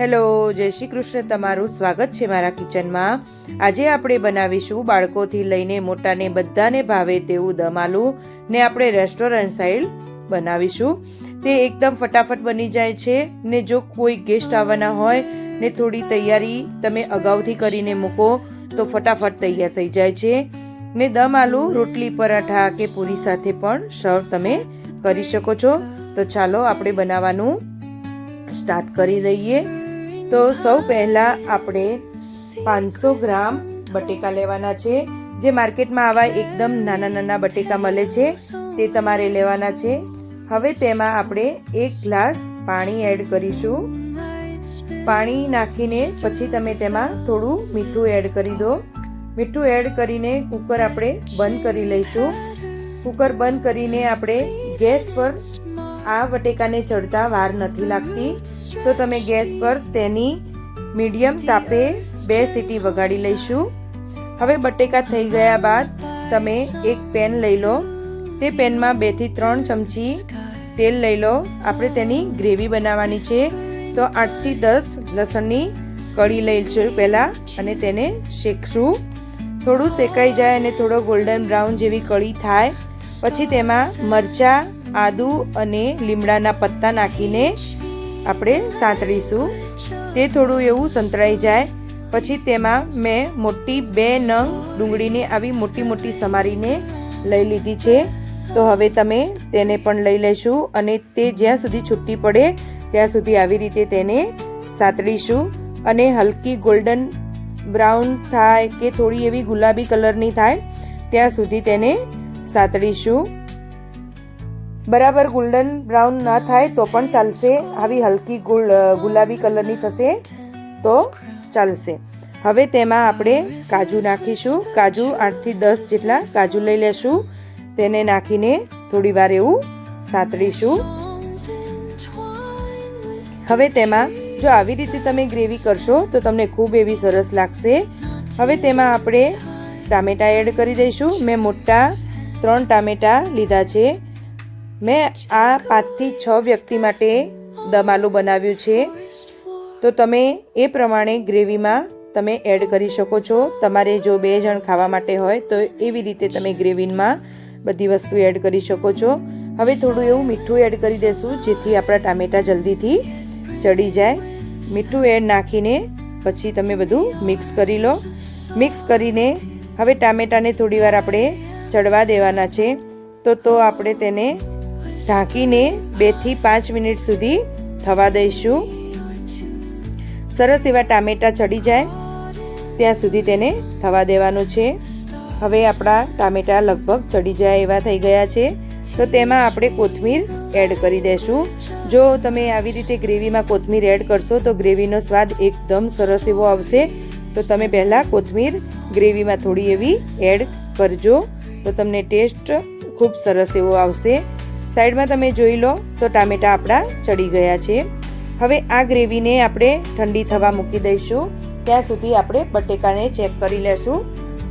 Hello, જય શ્રી કૃષ્ણ. તમારું સ્વાગત છે મારા કિચનમાં. આજે આપણે બનાવીશું બાળકોથી લઈને મોટાને બધાને ભાવે તેવું દમ આલુ ને આપણે રેસ્ટોરન્ટ સાઈડ બનાવીશું. તે એકદમ ફટાફટ બની જાય છે ને જો કોઈ ગેસ્ટ આવવાના હોય ને થોડી તૈયારી તમે અગાઉથી કરીને મૂકો તો ફટાફટ તૈયાર થઈ જાય છે. ને દમ આલુ, રોટલી, પરાઠા કે પૂરી સાથે પણ સર્વ તમે કરી શકો છો. તો ચાલો આપણે બનાવવાનું સ્ટાર્ટ કરી દઈએ. તો સૌ પહેલાં આપણે પાંચસો ગ્રામ બટેકા લેવાના છે, જે માર્કેટમાં આવા એકદમ નાના નાના બટેકા મળે છે, તે તમારે લેવાના છે. હવે તેમાં આપણે એક ગ્લાસ પાણી એડ કરીશું. પાણી નાખીને પછી તમે તેમાં થોડું મીઠું એડ કરી દો. મીઠું એડ કરીને કુકર આપણે બંધ કરી લઈશું. કુકર બંધ કરીને આપણે ગેસ પર આ બટેકાને ચડતા વાર નથી લાગતી. તો તમે ગેસ પર તેની મીડિયમ તાપે બે સીટી વગાડી લઈશું. હવે બટેકા થઈ ગયા બાદ તમે એક પેન લઈ લો. તે પેનમાં બેથી ત્રણ ચમચી તેલ લઈ લો. આપણે તેની ગ્રેવી બનાવવાની છે. તો આઠથી દસ લસણની કળી લઈશું પહેલાં અને તેને શેકશું. થોડું શેકાઈ જાય અને થોડો ગોલ્ડન બ્રાઉન જેવી કળી થાય. પછી તેમાં મરચાં, આદુ અને લીમડાના પત્તા નાખીને આપણે સાંતળીશું. તે થોડું એવું સંતળાઈ જાય. પછી તેમાં મેં મોટી બે નંગ ડુંગળીને આવી મોટી મોટી સમારીને લઈ લીધી છે. તો હવે તમે તેને પણ લઈ લેશું અને તે જ્યાં સુધી છૂટી પડે, ત્યાં સુધી આવી રીતે તેને સાતળીશું. અને હલકી ગોલ્ડન બ્રાઉન થાય કે થોડી એવી ગુલાબી કલરની થાય, ત્યાં સુધી તેને સાતળીશું. બરાબર ગોલ્ડન બ્રાઉન ના થાય તો પણ ચાલશે. આવી હલકી ગુલાબી કલરની થશે તો ચાલશે. હવે તેમાં આપણે કાજુ નાખીશું. કાજુ આઠથી દસ જેટલા કાજુ લઈ લેશું. તેને નાખીને થોડી વાર એવું સાંતળીશું. હવે તેમાં જો આવી રીતે તમે ગ્રેવી કરશો તો તમને ખૂબ એવી સરસ લાગશે. હવે તેમાં આપણે ટામેટા એડ કરી દઈશું. મેં મોટા ત્રણ ટામેટા લીધા છે. મેં આ પાંચથી છ વ્યક્તિ માટે દમાલું બનાવ્યું છે. તો તમે એ પ્રમાણે ગ્રેવીમાં તમે એડ કરી શકો છો. તમારે જો બે જણ ખાવા માટે હોય તો એવી રીતે તમે ગ્રેવીમાં બધી વસ્તુ એડ કરી શકો છો. હવે થોડું એવું મીઠું એડ કરી દેશું, જેથી આપણા ટામેટા જલ્દીથી ચડી જાય. મીઠું એડ નાખીને પછી તમે બધું મિક્સ કરી લો. મિક્સ કરીને હવે ટામેટાને થોડીવાર આપણે ચડવા દેવાના છે. તો તો આપણે તેને ઢાંકીને બેથી પાંચ મિનિટ સુધી થવા દઈશું. સરસ એવા ટામેટા ચડી જાય, ત્યાં સુધી તેને થવા દેવાનું છે. હવે આપણા ટામેટા લગભગ ચડી જાય એવા થઈ ગયા છે. તો તેમાં આપણે કોથમીર એડ કરી દઈશું જો તમે આવી રીતે ગ્રેવીમાં કોથમીર એડ કરશો, તો ગ્રેવીનો સ્વાદ એકદમ સરસ એવો આવશે. તો તમે પહેલાં કોથમીર ગ્રેવીમાં થોડી એવી એડ કરજો. તો તમને ટેસ્ટ ખૂબ સરસ એવો આવશે. સાઈડમાં તમે જોઈ લો, તો ટામેટા આપણા ચડી ગયા છે. હવે આ ગ્રેવીને આપણે ઠંડી થવા મૂકી દઈશું. ત્યાં સુધી આપણે બટેકાને ચેક કરી લેશું.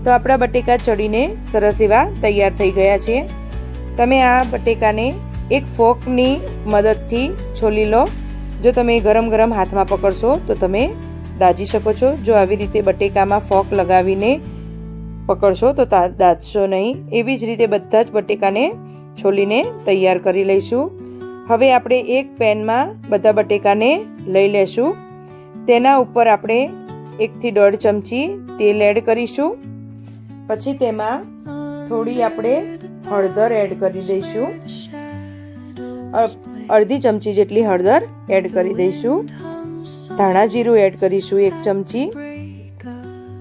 તો આપણા બટેકા ચડીને સરસ એવા તૈયાર થઈ ગયા છે. તમે આ બટેકાને એક ફોકની મદદથી છોલી લો. જો તમે ગરમ ગરમ હાથમાં પકડશો, તો તમે દાજી શકો છો. જો આવી રીતે બટેકામાં ફોક લગાવીને પકડશો, તો દાજશો નહીં. એવી જ રીતે બધા જ બટેકાને છોલીને તૈયાર કરી લઈશું. હવે આપણે એક પેનમાં બધા બટેકાને લઈ લેશું. તેના ઉપર આપણે એકથી દોઢ ચમચી તેલ એડ કરીશું. પછી તેમાં થોડી આપણે હળદર એડ કરી દઈશું. અડધી ચમચી જેટલી હળદર એડ કરી દઈશું. ધાણા જીરું એડ કરીશું એક ચમચી.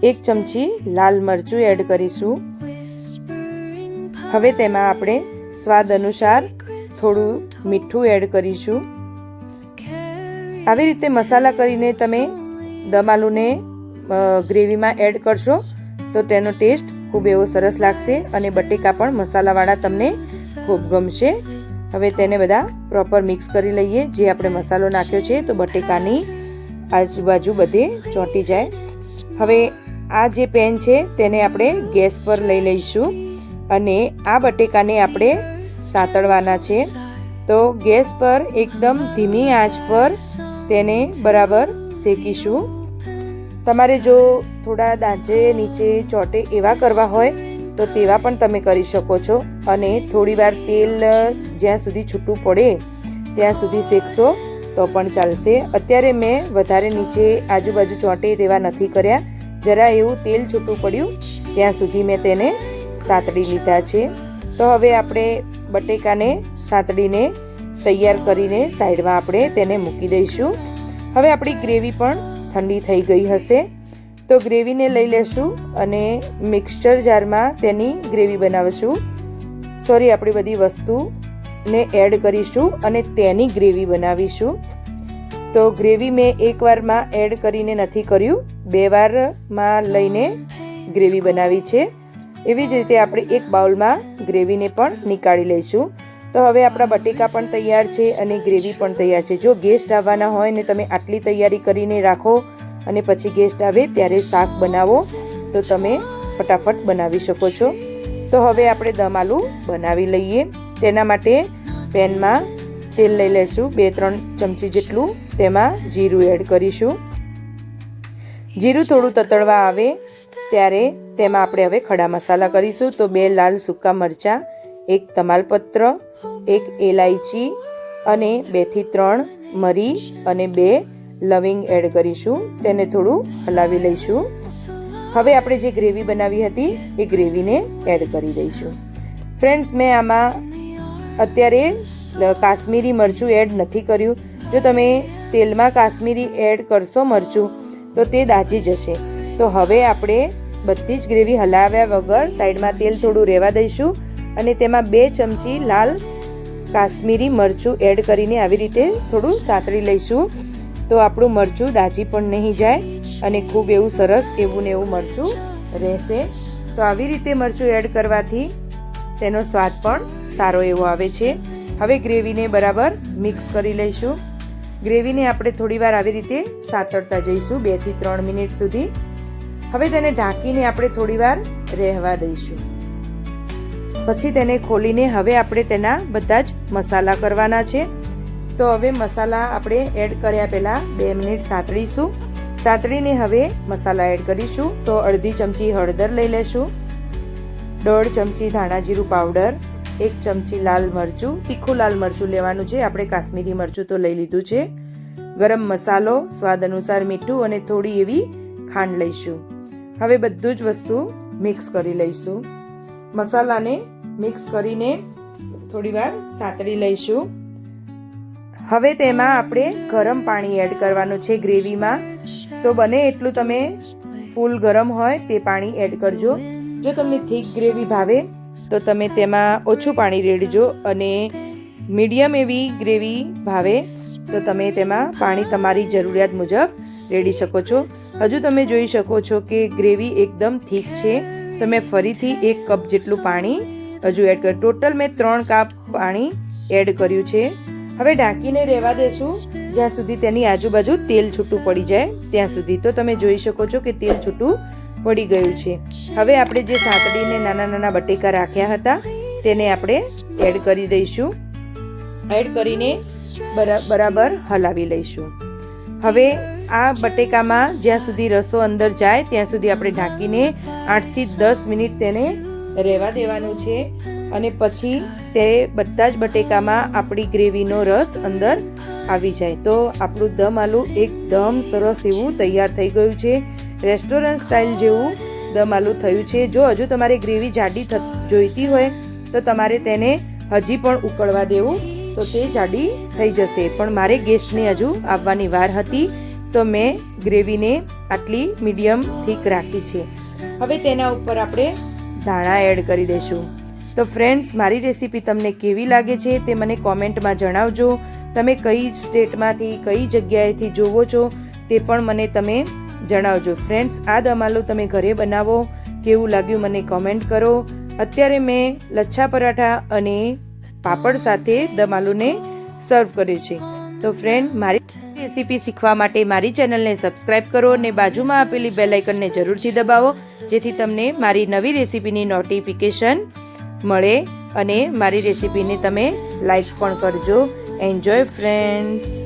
એક ચમચી લાલ મરચું એડ કરીશું. હવે તેમાં આપણે સ્વાદ અનુસાર થોડું મીઠું એડ કરીશું. આવી રીતે મસાલા કરીને તમે દમાલુને ગ્રેવીમાં એડ કરશો તો તેનો ટેસ્ટ ખૂબ એવો સરસ લાગશે અને બટેકા પણ મસાલાવાળા તમને ખૂબ ગમશે. હવે તેને બધા પ્રોપર મિક્સ કરી લઈએ. જે આપણે મસાલો નાખ્યો છે તો બટેકાની આજુબાજુ બધે ચોંટી જાય. હવે આ જે પેન છે તેને આપણે ગેસ પર લઈ લઈશું અને આ બટેકાને આપણે સાતળવાના છે. તો ગેસ પર એકદમ ધીમી આંચ પર તેને બરાબર શેકીશું. તમારે જો થોડા દાંચે નીચે ચોટે એવા કરવા હોય, તો તેવા પણ તમે કરી શકો છો. અને થોડીવાર તેલ જ્યાં સુધી છૂટું પડે, ત્યાં સુધી શેકશો, તો પણ ચાલશે. અત્યારે મેં વધારે નીચે આજુબાજુ ચોંટે તેવા નથી કર્યા. જરા એવું તેલ છૂટું પડ્યું, ત્યાં સુધી મેં તેને સાતડી લીધા છે. તો હવે આપણે બટેકાને સાતડીને તૈયાર કરીને સાઈડમાં આપણે તેને મૂકી દઈશું. હવે આપણી ગ્રેવી પણ ઠંડી થઈ ગઈ હશે. તો ગ્રેવીને લઈ લેશું અને મિક્સચર જારમાં તેની ગ્રેવી બનાવશું. સોરી, આપણી બધી વસ્તુને એડ કરીશું અને તેની ગ્રેવી બનાવીશું. તો ગ્રેવી મેં એકવારમાં એડ કરીને નથી કર્યું. બે વારમાં લઈને ગ્રેવી બનાવી છે. એવી જ રીતે આપણે એક બાઉલમાં ગ્રેવીને પણ નીકાળી લઈશું. તો હવે આપણા બટેકા પણ તૈયાર છે અને ગ્રેવી પણ તૈયાર છે. જો ગેસ્ટ આવવાના હોય ને તમે આટલી તૈયારી કરીને રાખો અને પછી ગેસ્ટ આવે ત્યારે શાક બનાવો, તો તમે ફટાફટ બનાવી શકો છો. તો હવે આપણે દમ આલુ બનાવી લઈએ. તેના માટે પેનમાં તેલ લઈ લઈશું બે ત્રણ ચમચી જેટલું. તેમાં જીરું એડ કરીશું. જીરું થોડું તતડવા આવે ત્યારે તેમાં આપણે હવે ખડા મસાલા કરીશું. તો બે લાલ સૂકા મરચાં, એક તમાલપત્ર, એક એલાયચી અને બેથી ત્રણ મરી અને બે લવિંગ એડ કરીશું. તેને થોડું હલાવી લઈશું. હવે આપણે જે ગ્રેવી બનાવી હતી, એ ગ્રેવીને એડ કરી દઈશું. ફ્રેન્ડ્સ, મેં આમાં અત્યારે કાશ્મીરી મરચું એડ નથી કર્યું. જો તમે તેલમાં કાશ્મીરી એડ કરશો મરચું, તો તે દાજી જશે. તો હવે આપણે બધી જ ગ્રેવી હલાવ્યા વગર સાઈડમાં તેલ થોડું રહેવા દઈશું અને તેમાં બે ચમચી લાલ કાશ્મીરી મરચું એડ કરીને આવી રીતે થોડું સાતળી લઈશું. તો આપણું મરચું દાજી પણ નહીં જાય અને ખૂબ એવું સરસ એવું ને એવું મરચું રહેશે. તો આવી રીતે મરચું એડ કરવાથી તેનો સ્વાદ પણ સારો એવો આવે છે. હવે ગ્રેવીને બરાબર મિક્સ કરી લઈશું. ગ્રેવીને આપણે થોડીવાર આવી રીતે સાતળતા જઈશું બેથી ત્રણ મિનિટ સુધી. હવે તેને ઢાંકીને આપણે થોડીવાર રહેવા દઈશું. પછી તેને ખોલીને હવે આપણે તેના બધા જ મસાલા કરવાના છે. તો હવે મસાલા આપણે એડ કર્યા પહેલાં બે મિનિટ સાતળીશું. સાંતળીને હવે મસાલા એડ કરીશું. તો અડધી ચમચી હળદર લઈ લેશું. દોઢ ચમચી ધાણા જીરું પાવડર. એક ચમચી લાલ મરચું. તીખું લાલ મરચું લેવાનું છે. આપણે કાશ્મીરી મરચું તો લઈ લીધું છે. ગરમ મસાલો, સ્વાદ અનુસાર મીઠું અને થોડી એવી ખાંડ લઈશું. હવે બધું જ વસ્તુ મિક્સ કરી લઈશું. મસાલાને મિક્સ કરીને થોડીવાર સાતળી લઈશું. હવે તેમાં આપણે ગરમ પાણી એડ કરવાનું છે ગ્રેવીમાં. તો બને એટલું તમે ફૂલ ગરમ હોય તે પાણી એડ કરજો. જો તમને થીક ગ્રેવી ભાવે, તો તમે તેમાં ઓછું પાણી રેડજો અને મીડિયમ એવી ગ્રેવી ભાવે. તો તમે તેમાં પાણી તમારી જરૂરિયાત મુજબ રેડી શકો છો. હજુ તમે જોઈ શકો છો કે ગ્રેવી એકદમ થીક છે. તમે ફરીથી એક કપ જેટલું પાણી હજુ એડ કર્યું. ટોટલ મેં ત્રણ કપ પાણી એડ કર્યું છે. હવે ઢાંકીને રહેવા દેશું. જ્યાં સુધી તેની આજુબાજુ તેલ છૂટું પડી જાય, ત્યાં સુધી. તો તમે જોઈ શકો છો કે તેલ છૂટું પડી ગયું છે. હવે આપણે જે સાતડીને નાના નાના બટેકા રાખ્યા હતા, તેને આપણે એડ કરી દઈશું. એડ કરીને બરાબર હલાવી લઈશું. હવે આ બટેકામાં જ્યાં સુધી રસો અંદર જાય, ત્યાં સુધી આપણે ઢાંકીને આઠથી દસ મિનિટ તેને રહેવા દેવાનું છે. અને પછી તે બધા જ બટેકામાં આપણી ગ્રેવીનો રસ અંદર આવી જાય. તો આપણું દમ આલુ એકદમ સરસ એવું તૈયાર થઈ ગયું છે. રેસ્ટોરન્ટ સ્ટાઇલ જેવું દમ આલુ થયું છે. જો હજુ તમારે ગ્રેવી જાડી જોઈતી હોય, તો તમારે તેને હજી પણ ઉકળવા દેવું તો તે જાડી થઈ જશે. પણ મારે ગેસ્ટને હજુ આવવાની વાર હતી, તો મેં ગ્રેવીને આટલી મીડિયમ થીક રાખી છે. હવે તેના ઉપર આપણે ધાણા એડ કરી દઈશું. તો ફ્રેન્ડ્સ, મારી રેસીપી તમને કેવી લાગે છે તે મને કોમેન્ટમાં જણાવજો. તમે કઈ સ્ટેટમાંથી, કઈ જગ્યાએથી જોવો છો તે પણ મને તમે જણાવજો. ફ્રેન્ડ્સ, આ દમાલો તમે ઘરે બનાવો. કેવું લાગ્યું મને કોમેન્ટ કરો. અત્યારે મેં લચ્છા પરાઠા અને પાપડ સાથે દમ સર્વ કર્યું છે. તો ફ્રેન્ડ મારી રેસીપી શીખવા માટે મારી ચેનલને સબસ્ક્રાઇબ કરો અને બાજુમાં આપેલી બેલ આઇકનને જરૂરથી દબાવો, જેથી તમને મારી નવી રેસીપીની નોટિફિકેશન મળે અને મારી રેસીપીને તમે લાઈક પણ કરજો. Enjoy friends